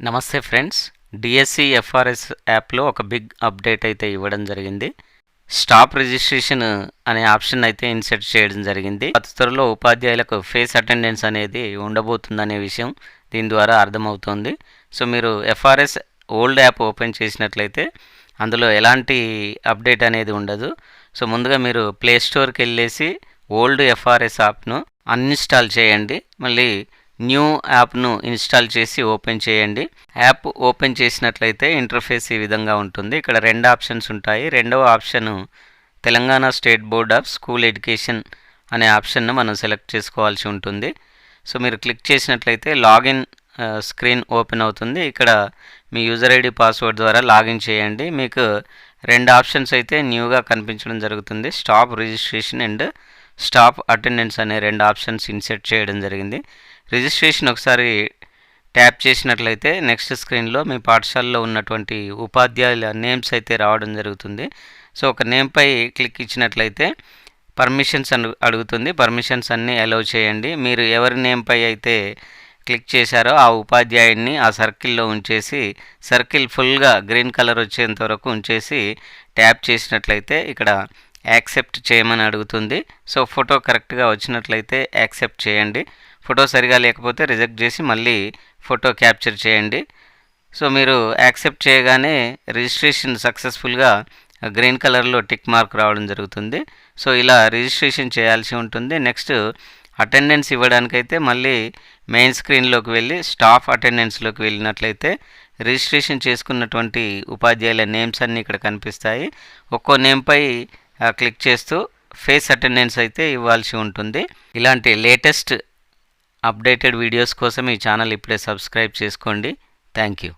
నమస్తే friends. DSC FRS యాప్లో ఒక బిగ్ అప్డేట్ అయితే ఇవ్వడం జరిగింది. స్టాప్ రిజిస్ట్రేషన్ అనే ఆప్షన్ అయితే ఇన్సెట్ చేయడం జరిగింది. అతి త్వరలో ఉపాధ్యాయులకు ఫేస్ అటెండెన్స్ అనేది ఉండబోతుందనే విషయం దీని ద్వారా అర్థమవుతోంది. సో మీరు ఎఫ్ఆర్ఎస్ ఓల్డ్ యాప్ ఓపెన్ చేసినట్లయితే అందులో ఎలాంటి అప్డేట్ అనేది ఉండదు. సో ముందుగా మీరు ప్లే స్టోర్కి వెళ్ళేసి ఓల్డ్ ఎఫ్ఆర్ఎస్ యాప్ను అన్ఇన్స్టాల్ చేయండి. మళ్ళీ న్యూ యాప్ను ఇన్స్టాల్ చేసి ఓపెన్ చేయండి. యాప్ ఓపెన్ చేసినట్లయితే ఇంటర్ఫేస్ ఈ విధంగా ఉంటుంది. ఇక్కడ రెండు ఆప్షన్స్ ఉంటాయి. రెండవ option Telangana state board of school education అనే ఆప్షన్ను మనం సెలెక్ట్ చేసుకోవాల్సి ఉంటుంది. సో మీరు క్లిక్ చేసినట్లయితే లాగిన్ స్క్రీన్ ఓపెన్ అవుతుంది. ఇక్కడ మీ యూజర్ ఐడి పాస్వర్డ్ ద్వారా లాగిన్ చేయండి. మీకు రెండు ఆప్షన్స్ అయితే న్యూగా కనిపించడం జరుగుతుంది. Staff registration and staff attendance అనే రెండు ఆప్షన్స్ ఇన్సెట్ చేయడం జరిగింది. రిజిస్ట్రేషన్ ఒకసారి ట్యాప్ చేసినట్లయితే నెక్స్ట్ స్క్రీన్లో మీ పాఠశాలలో ఉన్నటువంటి ఉపాధ్యాయుల నేమ్స్ అయితే రావడం జరుగుతుంది. సో ఒక నేమ్పై క్లిక్ ఇచ్చినట్లయితే పర్మిషన్స్ అడుగుతుంది. పర్మిషన్స్ అన్నీ అలౌ చేయండి. మీరు ఎవరి నేమ్పై అయితే క్లిక్ చేశారో ఆ ఉపాధ్యాయుడిని ఆ సర్కిల్లో ఉంచేసి సర్కిల్ ఫుల్గా గ్రీన్ కలర్ వచ్చేంత వరకు ఉంచేసి ట్యాప్ చేసినట్లయితే ఇక్కడ యాక్సెప్ట్ చేయమని అడుగుతుంది. సో ఫోటో కరెక్ట్గా వచ్చినట్లయితే యాక్సెప్ట్ చేయండి. ఫోటో సరిగా లేకపోతే రిజెక్ట్ చేసి మళ్ళీ ఫోటో క్యాప్చర్ చేయండి. సో మీరు యాక్సెప్ట్ చేయగానే రిజిస్ట్రేషన్ సక్సెస్ఫుల్గా గ్రీన్ కలర్లో టిక్ మార్క్ రావడం జరుగుతుంది. సో ఇలా రిజిస్ట్రేషన్ చేయాల్సి ఉంటుంది. నెక్స్ట్ అటెండెన్స్ ఇవ్వడానికైతే మళ్ళీ మెయిన్ స్క్రీన్లోకి వెళ్ళి స్టాఫ్ అటెండెన్స్లోకి వెళ్ళినట్లయితే రిజిస్ట్రేషన్ చేసుకున్నటువంటి ఉపాధ్యాయుల నేమ్స్ అన్నీ ఇక్కడ కనిపిస్తాయి. ఒక్కో నేమ్పై క్లిక్ చేస్తూ ఫేస్ అటెండెన్స్ అయితే ఇవ్వాల్సి ఉంటుంది. ఇలాంటి లేటెస్ట్ అప్డేటెడ్ వీడియోస్ కోసం ఈ ఛానల్ ఇప్పుడే సబ్స్క్రైబ్ చేసుకోండి. Thank you.